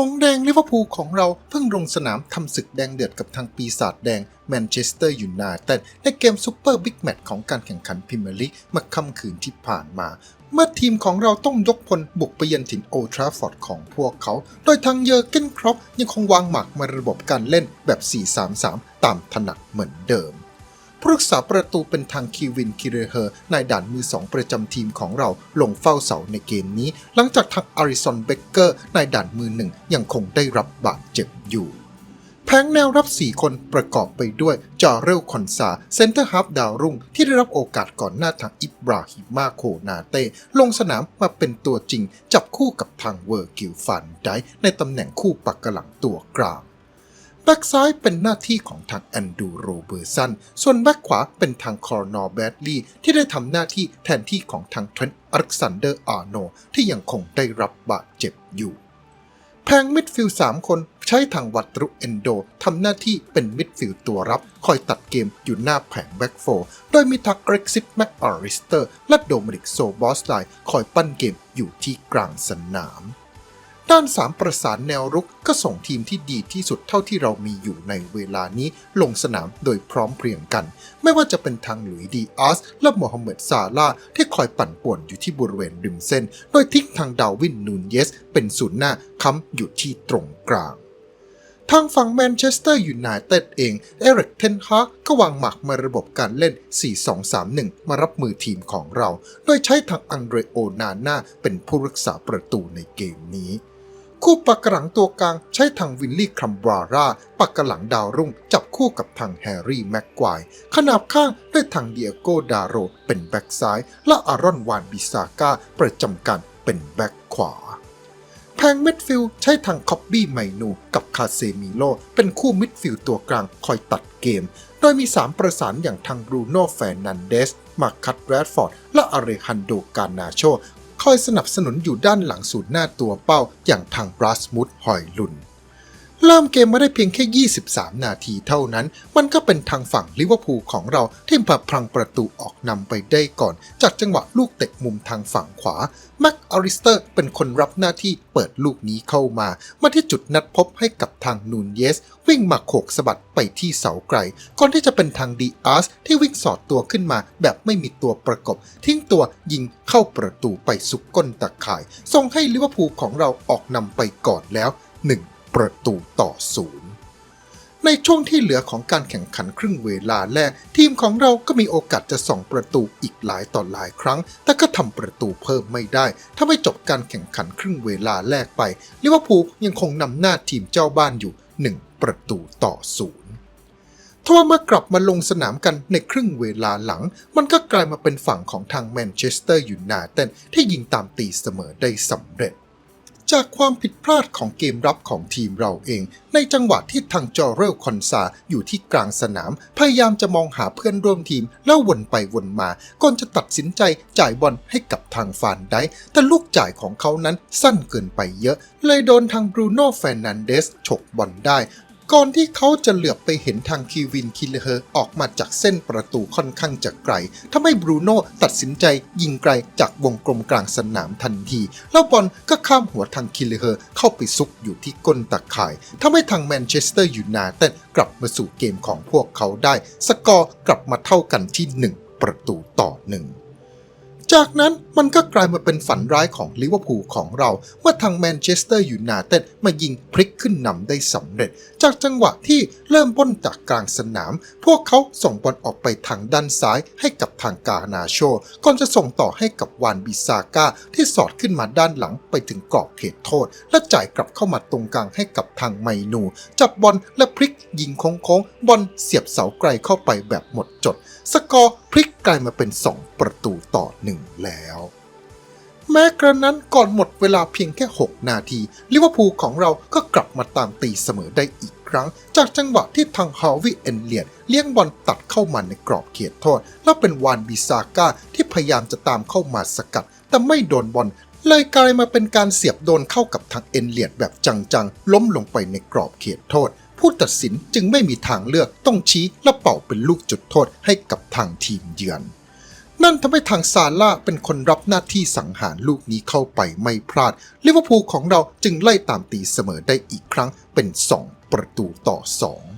หงแดงลิเวอร์พูลของเราเพิ่งลงสนามทำศึกแดงเดือดกับทางปีศาจแดงแมนเชสเตอร์ยูไนเต็ดในเกมซุปเปอร์บิ๊กแมตช์ของการแข่งขันพรีเมียร์ลีกเมื่อค่ำคืนที่ผ่านมา เมื่อทีมของเราต้องยกพลบุกไปเยือนถิ่นโอทราฟอร์ดของพวกเขา โดยทางเยอร์เกนครอปยังคงวางหมากมาระบบการเล่นแบบ 4-3-3 ตามถนัดเหมือนเดิม ผู้รักษาประตูเป็นทางคีวินคิเรเฮอร์นายด่านมือสองประจำทีมของเราลงเฝ้าเสาในเกมนี้ หลังจากทางอาริสันเบเกอร์นายด่านมือหนึ่งยังคงได้รับบาดเจ็บอยู่แผงแนวรับ 4 คนประกอบไปด้วย จาเรลคอนซาเซนเตอร์ฮับดาวรุ่ง ที่ได้รับโอกาสก่อนหน้าทางอิบราฮิมาโคนาเต้ ลงสนามมาเป็นตัวจริง จับคู่กับทางเวอร์กิลฟันไดในตำแหน่งคู่ปักกะหลังตัวกลาง แบ็กซ้ายเป็นหน้าที่ของทางแอนดูโรเบอร์สัน ส่วนแบ็กขวาเป็นทางคอร์นอร์แบดลีย์ที่ได้ทำหน้าที่แทนที่ของทางเทรนต์อเล็กซานเดอร์อาร์โนที่ยังคงได้รับบาดเจ็บอยู่ แพงมิดฟิลด์3คนใช้ทางวัตรุเอนโดทำหน้าที่เป็นมิดฟิลด์ตัวรับ คอยตัดเกมอยู่หน้าแผงแบ็กโฟร์โดยมีทักเร็กซิตแม็กอาริสเตอร์และโดมินิกโซบอสไลคอยปั้นเกมอยู่ที่กลางสนาม ด้าน 3 ประสานแนวรุกก็ส่งทีมที่ดีที่สุดเท่าที่เรามีอยู่ในเวลานี้ลงสนามโดยพร้อมเพรียงกัน ไม่ว่าจะเป็นทางหลุยดีอาส และโมฮัมเหม็ดซาลาที่คอยปั่นป่วนอยู่ที่บริเวณริมเส้น โดยทิ้งทางดาวินนูนเยส เป็นศูนย์หน้าค้ำอยู่ที่ตรงกลางทางฝั่งแมนเชสเตอร์ยูไนเต็ดเอง เอริกเทนฮากก็วางหมากมาระบบการเล่น 4-2-3-1 มารับมือทีมของเรา โดยใช้ทางอังเดรโอนาน่าเป็นผู้รักษาประตูในเกมนี้ คู่ปักกะหลังตัวกลางใช้ทางวินลี่ครัมบราร่าปักกะหลังดาวรุ่ง จับคู่กับทางแฮร์รี่แม็กควายขนาบข้างด้วยทางเดียโกดาโร เป็นแบ็กซ้าย และอารอนวานบิซาก้าประจำการเป็นแบ็กขวาแพงมิดฟิลใช้ทางคอบบี้ไมนูกับคาเซมิโลเป็นคู่มิดฟิลตัวกลางคอยตัดเกม โดยมี 3 ประสานอย่างทางบรูโน่แฟร์นันเดสมาคัตแรดฟอร์ด และอาเรฮันโดกานาโช คอยสนับสนุนอยู่ด้านหลังสูตรหน้าตัวเป้าอย่างทางบรัสมุดหอยลุน เริ่มเกมมาได้เพียงแค่ 23 นาทีเท่านั้น มันก็เป็นทางฝั่งลิเวอร์พูลของเราที่มาพลังประตูออกนำไปได้ก่อน จากจังหวะลูกเตะมุมทางฝั่งขวา แม็กอาริสเตอร์เป็นคนรับหน้าที่เปิดลูกนี้เข้ามา มาที่จุดนัดพบให้กับทางนูนเยส วิ่งมาโขกสะบัดไปที่เสาไกล ก่อนที่จะเป็นทางดีอาร์สที่วิ่งสอดตัวขึ้นมาแบบไม่มีตัวประกบ ทิ้งตัวยิงเข้าประตูไปสุกก้นตะข่ายส่งให้ลิเวอร์พูลของเราออกนำไปก่อนแล้ว 1 ประตูต่อศูนย์ในช่วงที่เหลือของการแข่งขันครึ่งเวลาแรก ทีมของเราก็มีโอกาสจะส่องประตูอีกหลายต่อหลายครั้ง แต่ก็ทำประตูเพิ่มไม่ได้ถ้าไม่จบการแข่งขันครึ่งเวลาแรกไปลิเวอร์พูลยังคงนำหน้าทีมเจ้าบ้านอยู่ 1 ประตูต่อศูนย์ทว่าเมื่อกลับมาลงสนามกันในครึ่งเวลาหลัง มันก็กลายมาเป็นฝั่งของทางแมนเชสเตอร์ยูไนเต็ดที่ยิงตามตีเสมอได้สำเร็จ จากความผิดพลาดของเกมรับของทีมเราเอง ในจังหวะที่ทางจอเรลคอนซาอยู่ที่กลางสนาม พยายามจะมองหาเพื่อนร่วมทีม แล้ววนไปวนมาก่อนจะตัดสินใจจ่ายบอลให้กับทางฟานได้ แต่ลูกจ่ายของเขานั้นสั้นเกินไปเยอะ เลยโดนทางบรูโน่แฟรนันเดสฉกบอลได้ ก่อนที่เขาจะเหลือบไปเห็นทางคีวินคิลเลอร์ออกมาจากเส้นประตูค่อนข้างจะไกลทำให้บรูโน่ตัดสินใจยิงไกลจากวงกลมกลางสนามทันที แล้วบอลก็ข้ามหัวทางคิลเลอร์เข้าไปซุกอยู่ที่ก้นตะข่ายทำให้ทางแมนเชสเตอร์ยูไนเต็ดกลับมาสู่เกมของพวกเขาได้ สกอร์กลับมาเท่ากันที่ 1 ประตูต่อหนึ่ง จากนั้นมันก็กลายมาเป็นฝันร้ายของลิเวอร์พูลของเรา เมื่อทางแมนเชสเตอร์ยูไนเต็ดมายิงพลิกขึ้นนำได้สำเร็จ จากจังหวะที่เริ่มบ้นจากกลางสนาม พวกเขาส่งบอลออกไปทางด้านซ้ายให้กับทางกานาโช ก่อนจะส่งต่อให้กับวานบิซาก้าที่สอดขึ้นมาด้านหลังไปถึงกรอบเขตโทษ และจ่ายกลับเข้ามาตรงกลางให้กับทางไมนู จับบอลและพลิกยิงโค้งๆบอลเสียบเสาไกลเข้าไปแบบหมดจด สกอร์พลิกกลายมาเป็น 2 ประตูต่อหนึ่งแล้ว แม้กระนั้นก่อนหมดเวลาเพียงแค่ 6 นาทีลิเวอร์พูลของเราก็กลับมาตามตีเสมอได้อีกครั้ง จากจังหวะที่ทางฮาวิเอนเลียนเลี้ยงบอลตัดเข้ามาในกรอบเขตโทษ แล้วเป็นวานบิซาก้าที่พยายามจะตามเข้ามาสกัด แต่ไม่โดนบอลเลยกลายมาเป็นการเสียบโดนเข้ากับทางเอนเลียดแบบจังๆ ล้มลงไปในกรอบเขตโทษ ผู้ตัดสินจึงไม่มีทางเลือกต้องชี้และเป่าเป็นลูกจุดโทษให้กับทางทีมเยือน นั่นทำให้ทางซาร่าเป็นคนรับหน้าที่สังหารลูกนี้เข้าไปไม่พลาดลิเวอร์พูลของเราจึงไล่ตามตีเสมอได้อีกครั้งเป็น 2 ประตูต่อ 2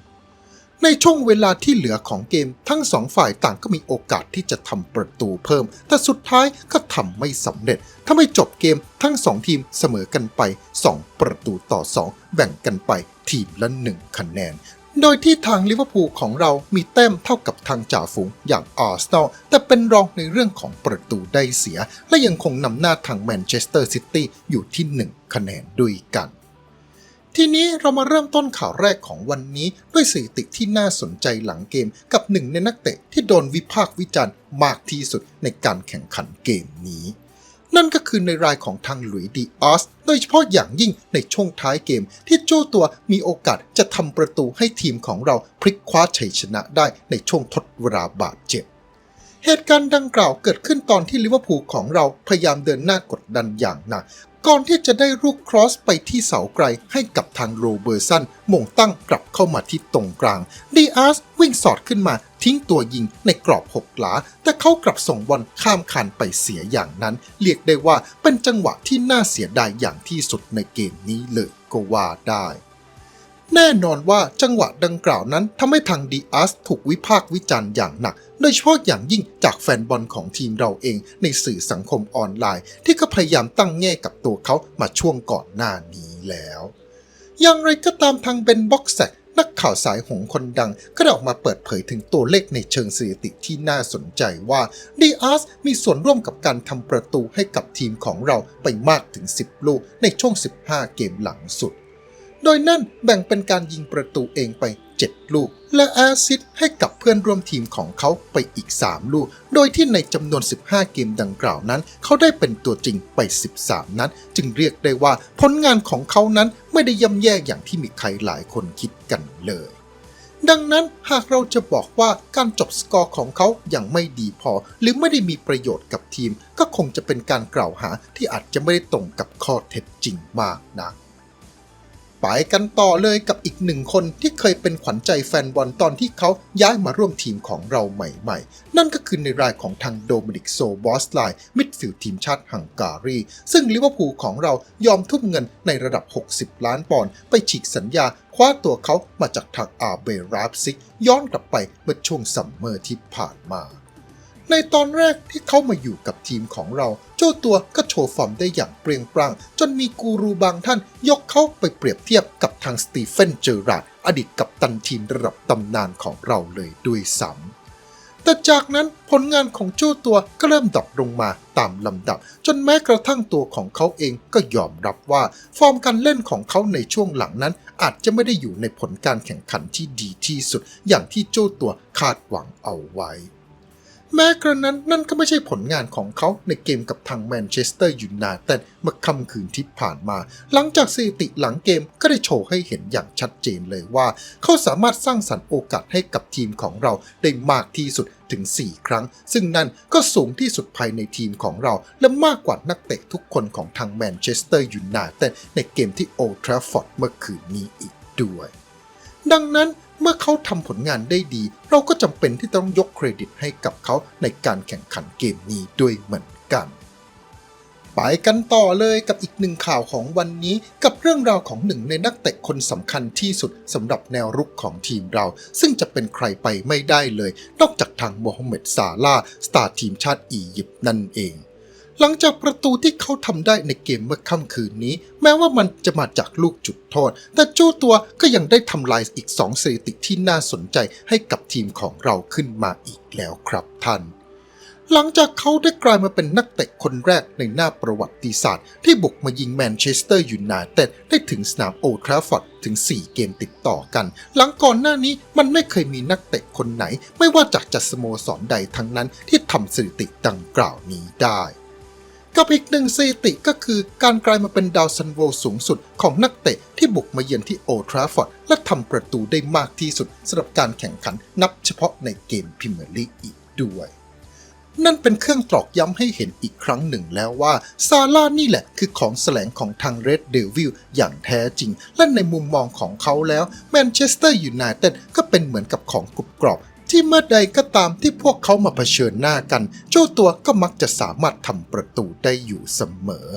ในช่วงเวลาที่เหลือของเกม ทั้งสองฝ่ายต่างก็มีโอกาสที่จะทำประตูเพิ่ม แต่สุดท้ายก็ทำไม่สำเร็จทำให้จบเกมทั้งสองทีมเสมอกันไป 2 ประตูต่อ 2 แบ่งกันไปทีมละ 1 คะแนน โดยที่ทางลิเวอร์พูลของเรามีแต้มเท่ากับทางจ่าฝูงอย่างอาร์เซนอลแต่เป็นรองในเรื่องของประตูได้เสีย และยังคงนำหน้าทางแมนเชสเตอร์ซิตี้อยู่ที่ 1 คะแนนด้วยกัน ทีนี้เรามาเริ่มต้นข่าวแรกของวันนี้ ด้วยสถิติที่น่าสนใจหลังเกมกับหนึ่งในนักเตะที่โดนวิพากษ์วิจารณ์มากที่สุดในการแข่งขันเกมนี้ นั่นก็คือในรายของทางหลุยส์ดีอาสโดยเฉพาะอย่างยิ่งในช่วงท้ายเกมที่โจ้ตัวมีโอกาสจะทำประตูให้ทีมของเราพลิกคว้าชัยชนะได้ในช่วงทดเวลาบาดเจ็บ เหตุการณ์ดังกล่าวเกิดขึ้นตอนที่ลิเวอร์พูลของเราพยายามเดินหน้ากดดันอย่างหนักก่อนที่จะได้ลูกครอสไปที่เสาไกลให้กับทางโรเบอร์สันมงตั้งกลับเข้ามาที่ตรงกลาง ดีอาร์สวิ่งสอดขึ้นมาทิ้งตัวยิงในกรอบหกหลา แต่เขากลับส่งบอลข้ามคันไปเสียอย่างนั้น เรียกได้ว่าเป็นจังหวะที่น่าเสียดายอย่างที่สุดในเกมนี้เลยก็ว่าได้ แน่นอนว่าจังหวะดังกล่าวนั้นทำให้ทางดีอาร์สถูกวิพากษ์วิจารณ์อย่างหนัก โดยเฉพาะอย่างยิ่งจากแฟนบอลของทีมเราเองในสื่อสังคมออนไลน์ ที่ก็พยายามตั้งแง่กับตัวเขามาช่วงก่อนหน้านี้แล้ว อย่างไรก็ตามทางเบนบ็อกแซกนักข่าวสายหงคนดังก็ได้ออกมาเปิดเผยถึงตัวเลขในเชิงสถิติที่น่าสนใจว่าดีอาร์สมีส่วนร่วมกับการทำประตูให้กับทีมของเราไปมากถึง 10 ลูกในช่วง 15 เกมหลังสุด โดยนั่นแบ่งเป็นการยิงประตูเองไป 7 ลูก และแอซิสต์ให้กับเพื่อนร่วมทีมของเขาไปอีก 3 ลูก โดยที่ในจำนวน 15 เกมดังกล่าวนั้น เขาได้เป็นตัวจริงไป 13 นัดจึงเรียกได้ว่าผลงานของเขานั้นไม่ได้ย่ำแย่อย่างที่มีใครหลายคนคิดกันเลยดังนั้นหากเราจะบอกว่าการจบสกอร์ของเขาอยังไม่ดีพอ หรือไม่ได้มีประโยชน์กับทีม ก็คงจะเป็นการกล่าวหาที่อาจจะไม่ได้ตรงกับข้อเท็จจริงมากนัก ไปกันต่อเลยกับอีกหนึ่งคนที่เคยเป็นขวัญใจแฟนบอลตอนที่เขาย้ายมาร่วมทีมของเราใหม่ๆ นั่นก็คือในรายของทางโดมินิกโซบอสไลมิดฟิลด์ทีมชาติฮังการี ซึ่งลิเวอร์พูลของเรายอมทุ่มเงินในระดับ 60 ล้านปอนด์ไปฉีกสัญญาคว้าตัวเขามาจากทางอาเบราบซิก ย้อนกลับไปเมื่อช่วงซัมเมอร์ที่ผ่านมา ในตอนแรกที่เขามาอยู่กับทีมของเรา เจ้าตัวก็โชว์ฟอร์มได้อย่างเปรียงปร้าง จนมีกูรูบางท่านยกเขาไปเปรียบเทียบกับทางสตีเฟนเจอราร์ดอดีตกัปตันทีมระดับตำนานของเราเลยด้วยซ้ำแต่จากนั้นผลงานของเจ้าตัวก็เริ่มดรอปลงมาตามลำดับ จนแม้กระทั่งตัวของเขาเองก็ยอมรับว่า ฟอร์มการเล่นของเขาในช่วงหลังนั้น อาจจะไม่ได้อยู่ในผลการแข่งขันที่ดีที่สุด อย่างที่เจ้าตัวคาดหวังเอาไว้ แม้กระนั้นนั่นก็ไม่ใช่ผลงานของเขาในเกมกับทางแมนเชสเตอร์ยูไนเต็ดเมื่อค่ำคืนที่ผ่านมา หลังจากสถิติหลังเกมก็ได้โชว์ให้เห็นอย่างชัดเจนเลยว่า เขาสามารถสร้างสรรค์โอกาสให้กับทีมของเราได้มากที่สุดถึง 4 ครั้ง ซึ่งนั่นก็สูงที่สุดภายในทีมของเรา และมากกว่านักเตะทุกคนของทางแมนเชสเตอร์ยูไนเต็ดในเกมที่โอทราฟอร์ดเมื่อคืนนี้อีกด้วย ดังนั้น เมื่อเขาทำผลงานได้ดี เราก็จำเป็นที่ต้องยกเครดิตให้กับเขาในการแข่งขันเกมนี้ด้วยเหมือนกัน ไปกันต่อเลยกับอีกหนึ่งข่าวของวันนี้กับเรื่องราวของหนึ่งในนักเตะคนสำคัญที่สุดสำหรับแนวรุกของทีมเรา ซึ่งจะเป็นใครไปไม่ได้เลย นอกจากทางโมฮัมเหม็ดซาลาสตาร์ทีมชาติอียิปต์นั่นเอง หลังจากประตูที่เขาทำได้ในเกมเมื่อค่ำคืนนี้ แม้ว่ามันจะมาจากลูกจุดโทษ แต่เจ้าตัวก็ยังได้ทำลายอีก2สถิติที่น่าสนใจให้กับทีมของเราขึ้นมาอีกแล้วครับท่านหลังจากเขาได้กลายมาเป็นนักเตะคนแรกในหน้าประวัติศาสตร์ ที่บุกมายิงแมนเชสเตอร์ยูไนเต็ดได้ถึงสนามโอลทราฟฟอร์ดถึง 4 เกมติดต่อกัน หลังก่อนหน้านี้มันไม่เคยมีนักเตะคนไหน ไม่ว่าจากจัดสโมสรใดทั้งนั้นที่ทำสถิติดังกล่าวนี้ได้ กับอีกหนึ่งสถิติก็คือการกลายมาเป็นดาวซันโวสูงสุดของนักเตะที่บุกมาเยือนที่โอทราฟฟอร์ดและทำประตูได้มากที่สุดสำหรับการแข่งขันนับเฉพาะในเกมพรีเมียร์ลีกอีกด้วย นั่นเป็นเครื่องตรอกย้ำให้เห็นอีกครั้งหนึ่งแล้วว่า ซาร่านี่แหละคือของแสลงของทางเรดเดวิลอย่างแท้จริง และในมุมมองของเขาแล้วแมนเชสเตอร์ยูไนเต็ดก็เป็นเหมือนกับของกรุบกรอบ ที่เมื่อใดก็ตามที่พวกเขามาเผชิญหน้ากัน เจ้าตัวก็มักจะสามารถทำประตูได้อยู่เสมอ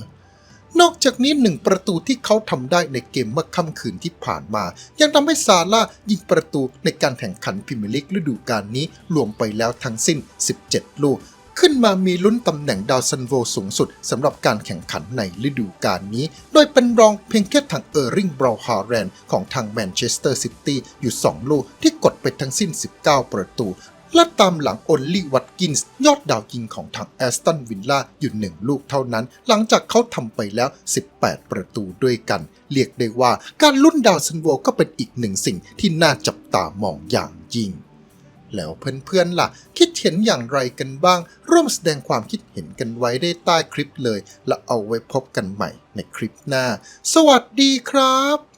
นอกจากนี้หนึ่งประตูที่เขาทำได้ในเกมเมื่อค่ำคืนที่ผ่านมา ยังทำให้ซาร่ายิงประตูในการแข่งขันพิมลิกฤดูกาลนี้รวมไปแล้วทั้งสิ้น 17 ลูก ขึ้นมามีลุ้นตำแหน่งดาวซันโวสูงสุดสำหรับการแข่งขันในฤดูกาลนี้ โดยเป็นรองเพียงแค่ทางเออร์ริงบราวฮาร์แรนของทางแมนเชสเตอร์ซิตี้อยู่ 2 ลูกที่กดไปทั้งสิ้น 19 ประตู และตามหลังโอลลี่วัตกินส์ยอดดาวยิงของทางแอสตันวิลล่าอยู่หนึ่งลูกเท่านั้น หลังจากเขาทำไปแล้ว 18 ประตูด้วยกัน เรียกได้ว่าการลุ้นดาวซันโวก็เป็นอีกหนึ่งสิ่งที่น่าจับตามองอย่างยิ่งแล้วเพื่อนๆล่ะ คิดเห็นอย่างไรกันบ้าง ร่วมแสดงความคิดเห็นกันไว้ได้ใต้คลิปเลย และเอาไว้พบกันใหม่ในคลิปหน้า สวัสดีครับ